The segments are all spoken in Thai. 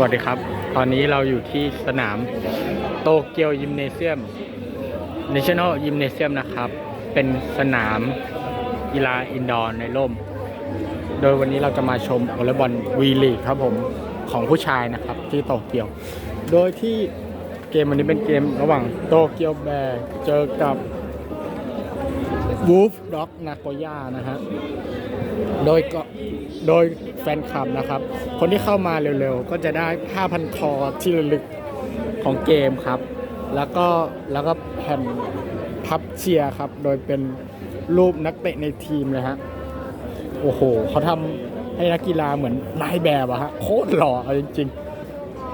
สวัสดีครับ ตอนนี้เราอยู่ที่สนามโตเกียวยิมเนเซียม National Gymnasium นะครับ เป็นสนามกีฬาอินดอร์ในร่ม โดยวันนี้เราจะมาชมวอลเลย์บอลวีลีครับผม ของผู้ชายนะครับที่โตเกียว โดยที่เกมวันนี้เป็นเกมระหว่างโตเกียวแบร์เจอกับวูฟด็อกนาโกย่านะฮะ โดยก็โดยแฟนคลับนะครับ คนที่เข้ามาเร็วๆ ก็จะได้ผ้าพันคอที่ระลึกของเกมครับ แล้วก็แล้วก็แผ่นพับเชียร์ครับ โดยเป็นรูปนักเตะในทีมเลยฮะ โอ้โหเขาทำให้นักกีฬาเหมือนนายแบบอะฮะ โคตรหล่อเอาจริง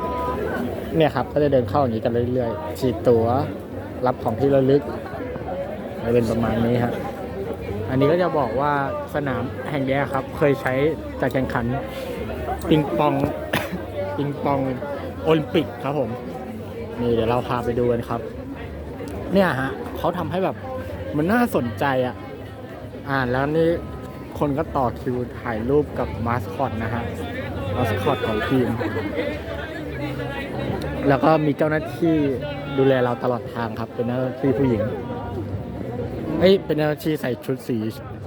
ๆ เนี่ยครับก็จะเดินเข้าอย่างนี้กันเรื่อยๆฉีดตั๋วรับของที่ระลึกจะเป็นประมาณนี้ฮะ อันนี้ก็จะบอกว่าสนามแห่งนี้ครับ เคยใช้จัดแข่งขันปิงปองปิงปองโอลิมปิกครับผม นี่เดี๋ยวเราพาไปดูกันครับ เนี่ยฮะเขาทำให้แบบมันน่าสนใจอะ อ่านแล้วนี่คนก็ต่อคิวถ่ายรูปกับมาสคอตนะฮะมาสคอตของทีม แล้วก็มีเจ้าหน้าที่ดูแลเราตลอดทางครับ เป็นเจ้าหน้าที่ผู้หญิง เอ้ยเป็นเจ้าหน้าที่ใส่ชุดสี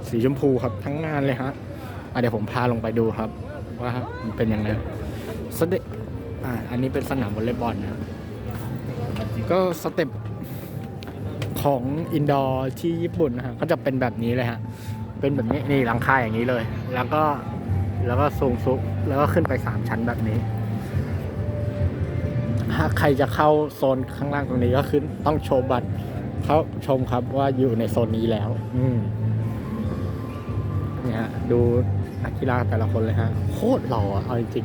สีชมพูครับทั้งงานเลยฮะอะเดี๋ยวผมพาลงไปดูครับ ว่ามันเป็นยังไงสเตอ่าอันนี้เป็นสนามวอลเลย์บอลนะก็สเต็ปของอินดอร์ที่ญี่ปุ่นนะฮะก็จะเป็นแบบนี้เลยฮะเป็นแบบนี้นี่หลังคาอย่างนี้เลย แล้วก็แล้วก็สูงซุกแล้วก็ขึ้นไปสามชั้นแบบนี้ ถ้าใครจะเข้าโซนข้างล่างตรงนี้ก็ขึ้นต้องโชว์บัตร เขาชมครับว่าอยู่ในโซนนี้แล้ว อืมนี่ฮะดูนักกีฬาแต่ละคนเลยฮะ โคตรหล่ออะเอาจริง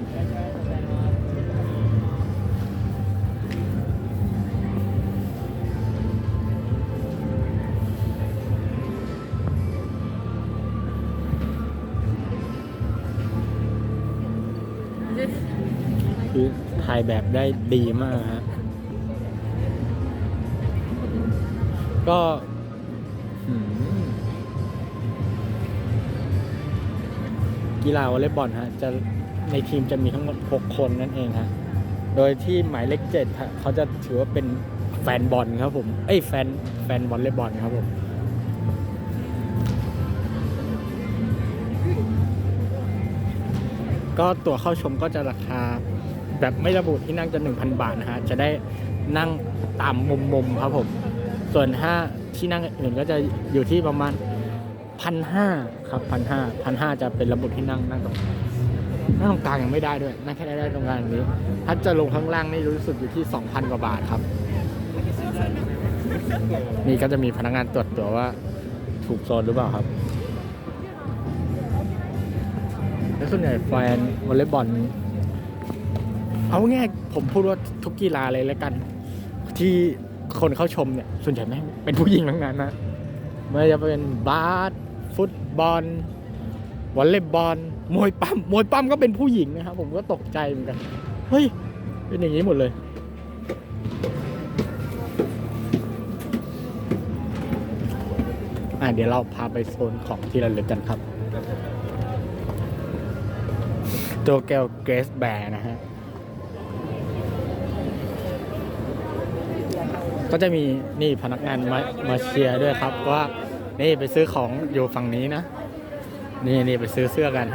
คือถ่ายแบบได้ดีมากฮะ ก็กีฬาวอลเลย์บอลฮะจะในทีมจะมีทั้งหมด 6 คนนั่นเองฮะ โดยที่หมายเลขเจ็ดฮะเขาจะถือว่าเป็นแฟนบอลครับผม เอ้ยแฟนแฟนวอลเลย์บอลครับผม ก็ตั๋วเข้าชมก็จะราคา แบบไม่ระบุที่นั่งจะ 1,000 บาทนะฮะ จะได้นั่งตามมุมมุมๆครับผม ส่วนถ้าที่นั่งอื่นก็จะอยู่ที่ประมาณพันห้าครับพันห้าพันห้าจะเป็นระบบที่นั่งนั่งตรงนั่งตรงกลางยังไม่ได้ด้วยนั่งแค่ได้ตรงกลางนี้ ถ้าจะลงข้างล่างนี่รู้สึกอยู่ที่2,000กว่าบาทครับ นี่ก็จะมีพนักงานตรวจตัวว่าถูกโซนหรือเปล่าครับแล้วส่วนใหญ่แฟนวอลเลย์บอลเอาง่ายผมพูดว่าทุกกีฬาเลยแล้วกัน ที่ คนเข้าชมเนี่ย ส่วนใหญ่แม่งเป็นผู้หญิงทั้งนั้นนะไม่ว่าจะเป็นบาสฟุตบอลวอลเลย์บอลมวยปั้มมวยปั้มก็เป็นผู้หญิงนะครับ ผมก็ตกใจเหมือนกัน เฮ้ย เป็นอย่างนี้หมดเลย อะเดี๋ยวเราพาไปโซนของที่ระลึกกันครับ ตัวแก้วเกรสแบร์นะฮะ ก็จะมีนี่พนักงานมามาเชียร์ด้วยครับว่านี่ไปซื้อของอยู่ฝั่งนี้นะ นี่นี่ไปซื้อเสื้อกัน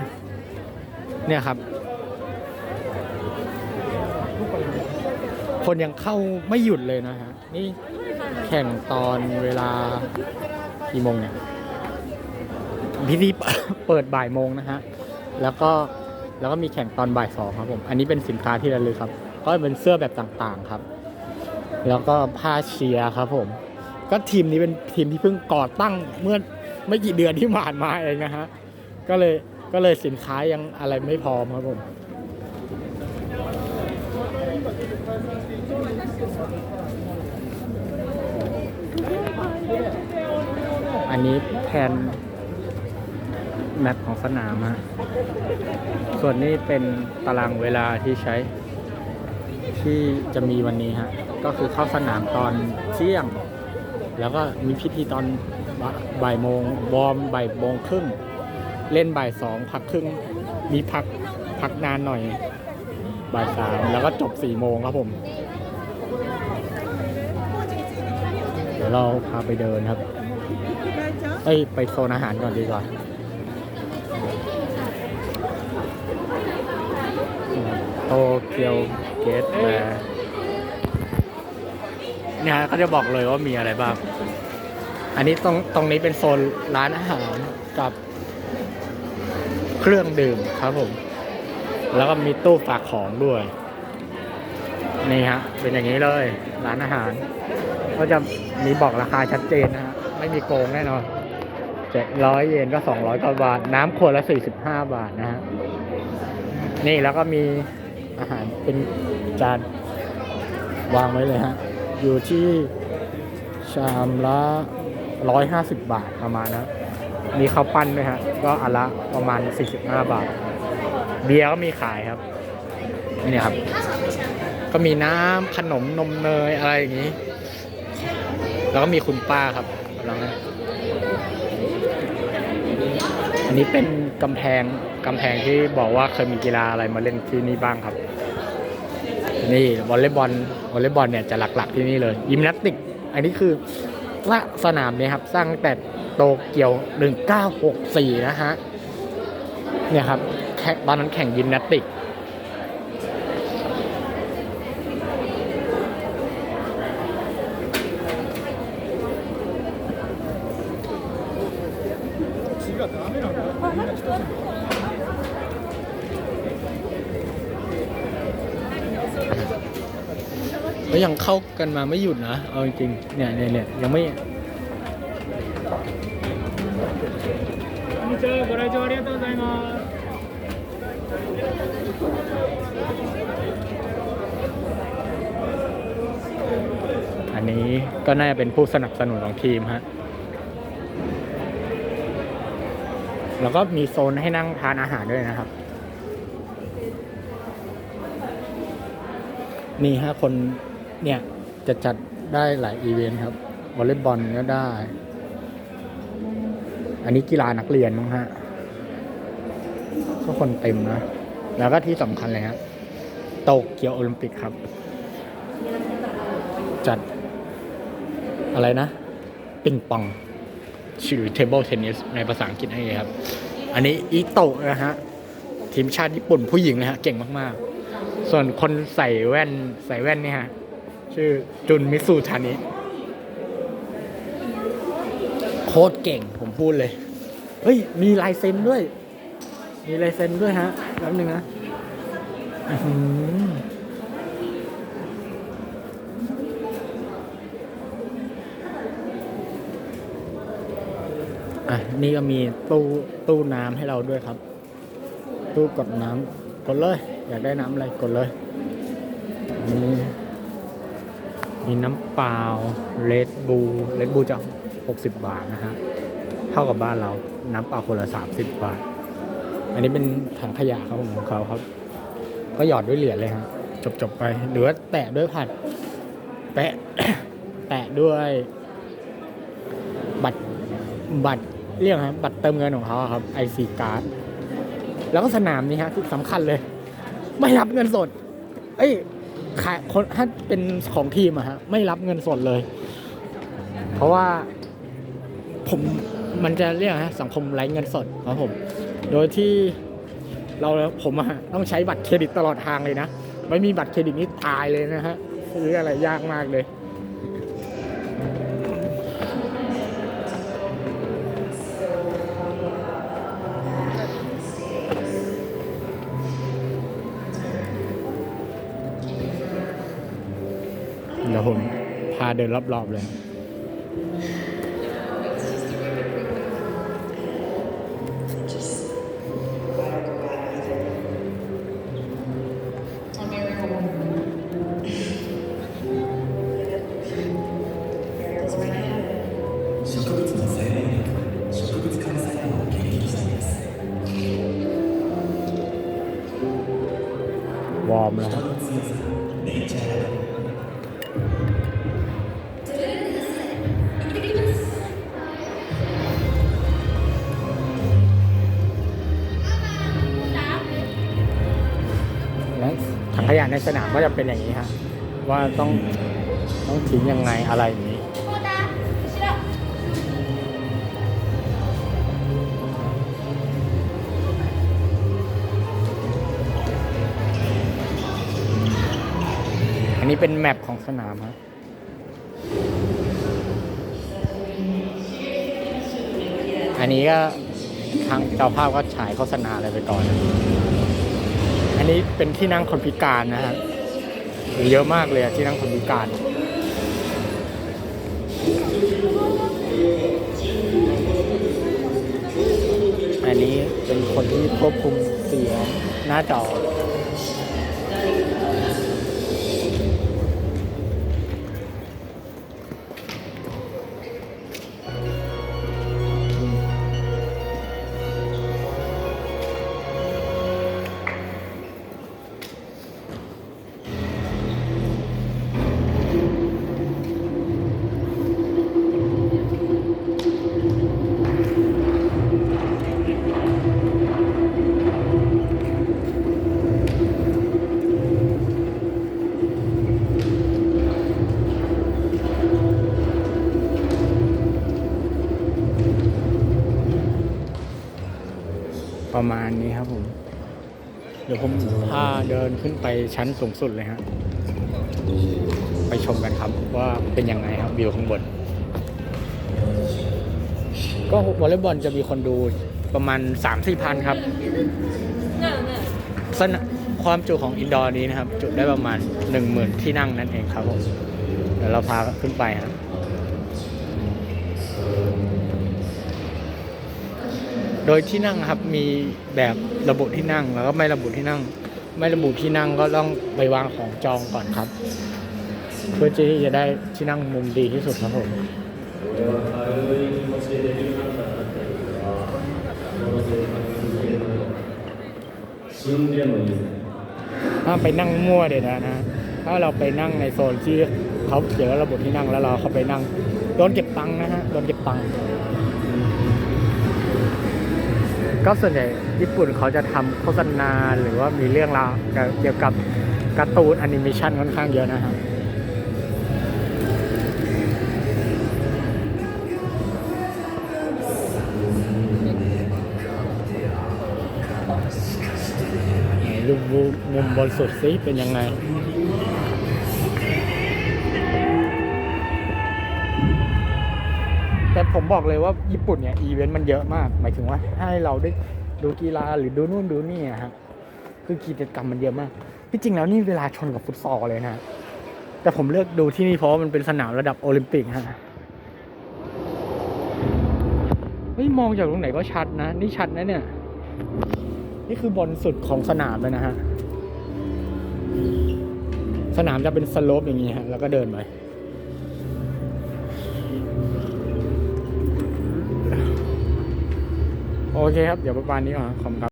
เนี่ยครับ คนยังเข้าไม่หยุดเลยนะฮะนี่แข่งตอนเวลากี่โมงเนี่ยพิธีเปิดบ่ายโมงนะฮะ แล้วก็แล้วก็มีแข่งตอนบ่ายสองครับผม อันนี้เป็นสินค้าที่ระลึกครับ ก็เป็นเสื้อแบบต่างๆครับ แล้วก็ผ้าเชียร์ครับผม ก็ทีมนี้เป็นทีมที่เพิ่งก่อตั้งเมื่อไม่กี่เดือนที่ผ่านมาเองนะฮะ ก็เลยก็เลยสินค้ายังอะไรไม่พร้อมครับผมอันนี้แทนแมปของสนามฮะ ส่วนนี้เป็นตารางเวลาที่ใช้ที่จะมีวันนี้ฮะ ก็คือเข้าสนามตอนเที่ยง แล้วก็มีพิธีตอนบ่ายโมงวอมบ่ายโมงครึ่งเล่นบ่ายสองพักครึ่งมีพักพักนานหน่อยบ่ายสามแล้วก็จบสี่โมงครับผมเดี๋ยวเราพาไปเดินครับเอ้ยไปโซนอาหารก่อนดีกว่าโตเกียวเกตแบร์ นี่ยฮะก็จะบอกเลยว่ามีอะไรบ้าง อันนี้ตรงตรงนี้เป็นโซนร้านอาหารกับเครื่องดื่มครับผม แล้วก็มีตู้ฝากของด้วย นี่ฮะ เป็นอย่างนี้เลย ร้านอาหาร ก็จะมีบอกราคาชัดเจนนะฮะ ไม่มีโกงแน่นอนเจ็ดร้อยเยนก็สองร้อยกว่าบาท น้ำขวดละสี่สิบห้าบาทนะฮะ นี่แล้วก็มีอาหารเป็นจานวางไว้เลยฮะ อยู่ที่ชามละร้อยห้าสิบบาทประมาณนะมีข้าวปั้นด้วยฮะ ก็อนละประมาณสี่สิบห้าบาท เบียร์ก็มีขายครับนี่ครับ ก็มีน้ำขนมนมเนยอะไรอย่างนี้ แล้วก็มีคุณป้าครับกำลังอันนี้เป็นกำแพงกำแพงที่บอกว่าเคยมีกีฬาอะไรมาเล่นที่นี่บ้างครับ นี่วอลเลย์บอลวอลเลย์บอลเนี่ยจะหลักๆที่นี่เลยยิมนาสติก อันนี้คือว่าสนามเนี่ยครับสร้างแต่โตเกียว 1964 นะฮะเนี่ยครับตอนนั้นแข่งยิมนาสติก ยังเข้ากันมาไม่หยุดนะ เอาจริงๆเนี่ยเนี่ยเนี่ยยังไม่ こんにちは、ご来場ありがとうございます。 อันนี้ก็น่าจะเป็นผู้สนับสนุนของทีมฮะ แล้วก็มีโซนให้นั่งทานอาหารด้วยนะครับ นี่ฮะคน เนี่ยจะจัดได้หลายอีเวนต์ครับวอลเลย์บอลก็ได้ อันนี้กีฬานักเรียนมั้งฮะก็คนเต็มนะ แล้วก็ที่สำคัญเลยฮะโตเกียวโอลิมปิกครับ จัด อะไรนะ ปิงปอง ชื่อ table tennis ในภาษาอังกฤษให้ครับ อันนี้อีโตะนะฮะ ทีมชาติญี่ปุ่นผู้หญิงนะฮะ เก่งมาก ๆ ส่วนคนใส่แว่นใส่แว่นนี่ฮะ ชื่อจุนมิสูทานิโคตรเก่งผมพูดเลย เฮ้ย มีลายเซ็นด้วย มีลายเซ็นด้วยฮะแป๊บนึงนะอื้อหืออะ นี่ก็มีตู้ตู้น้ำให้เราด้วยครับ ตู้กดน้ำกดเลย อยากได้น้ำอะไรกดเลยมี มีน้ำเปล่าเลดบูเลดบูจะ 60 บาทนะฮะ เท่ากับบ้านเรา น้ำเปล่าคนละ 30 บาท อันนี้เป็นถังขยะครับของเขาครับ ก็หยอดด้วยเหรียญเลยฮะ จบจบๆไป หรือว่าแตะด้วยผัด แปะ แตะด้วย บัตร บัตรเรียกครับบัตรเติมเงินของเขาครับ IC card แล้วก็สนามนี้ฮะที่สำคัญเลย ไม่รับเงินสด เอ้ย ขายคนถ้าเป็นของทีมอะฮะไม่รับเงินสดเลย เพราะว่าผมมันจะเรียกฮะสังคมไร้เงินสดครับผม โดยที่เราผมอะต้องใช้บัตรเครดิตตลอดทางเลยนะ ไม่มีบัตรเครดิตนี่ตายเลยนะฮะซื้ออะไรยากมากเลย ดี๋ผมพาเดินรอบๆเลย วอร์มแล้ว สนามก็จะเป็นอย่างนี้ฮะว่าต้องต้องทิ้งยังไงอะไรอย่างนี้อันนี้เป็นแมปของสนามครับอันนี้ก็ทางเจ้าภาพก็ฉายโฆษณาอะไรไปก่อน อันนี้เป็นที่นั่งคนพิการนะฮะเยอะมากเลยที่นั่งคนพิการ อันนี้เป็นคนที่ควบคุมเสียงหน้าจอ ประมาณนี้ครับผม เดี๋ยวผมพาเดินขึ้นไปชั้นสูงสุดเลยฮะ ไปชมกันครับว่าเป็นยังไงครับวิวข้างบน ก็วอลเลย์บอลจะมีคนดูประมาณ 3 4พันครับสนามความจุของอินดอร์นี้นะครับ จุได้ประมาณ 1 0,000 ที่นั่งนั่นเองครับผม เดี๋ยวเราพาขึ้นไปครับ โดยที่นั่งครับมีแบบระบุที่นั่งแล้วก็ไม่ระบุที่นั่ง ไม่ระบุที่นั่งก็ต้องไปวางของจองก่อนครับ เพื่อที่จะได้ที่นั่งมุมดีที่สุดครับผมถ้าไปนั่งมั่วเด็ดนะนะ ถ้าเราไปนั่งในโซนที่เขาเขียนระบุที่นั่งแล้วเราเข้าไปนั่งโดนเก็บตังค์นะฮะโดนเก็บตังค์ ก็ส่วนใหญ่ญี่ปุ่นเขาจะทำโฆษณาหรือว่ามีเรื่องราวเกี่ยวกับการ์ตูนแอนิเมชันค่อนข้างเยอะนะฮะไหนดูมุมบนสุดซิเป็นยังไง ผมบอกเลยว่าญี่ปุ่นเนี่ยอีเวนต์มันเยอะมาก หมายถึงว่าให้เราได้ดูกีฬาหรือดูนู่นดูนี่อะครับคือกิจกรรมมันเยอะมากที่จริงแล้วนี่เวลาชนกับฟุตซอลเลยนะแต่ผมเลือกดูที่นี่เพราะว่ามันเป็นสนามระดับโอลิมปิกฮะเฮ้ยมองจากตรงไหนก็ชัดนะ นี่ชัดนะเนี่ย นี่คือบนสุดของสนามเลยนะฮะ สนามจะเป็นสโลปอย่างนี้ฮะ แล้วก็เดินไป โอเคครับ เดี๋ยวประมาณนี้ก่อนขอบคุณครับ